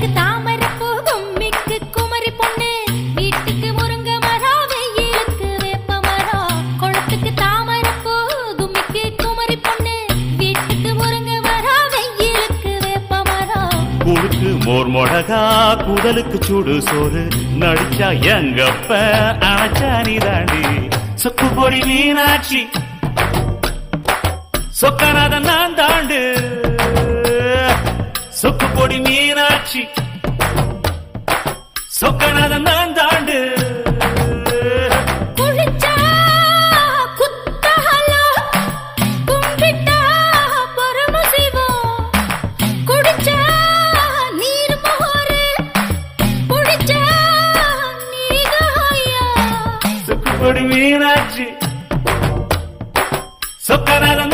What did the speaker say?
குளத்துக்கு தாமரை பூ கும்மிக்கு குமரி பொண்ணு. வீட்டுக்கு முருங்க மரம் வெயிலுக்கு வேப்ப மரம் குளத்துக்கு தாமரை பூ கும்மிக்கு குமரி பொண்ணு. வீட்டுக்கு முருங்க மரம் வெயிலுக்கு வேப்ப மரம் குறுக்கு மோர் மொடகா குடலுக்கு சூடு சோறு. நடிச்சா எங்கப்ப அணைச்சா நீ தாண்டி சொக்கு பொடி மீனாட்சி. சொக்கநாதன் நான் தாண்டு. பொடி மீனாட்சி. சொக்கநாதன் நான் தாண்டு. மீனாட்சி. சொக்கநாதன்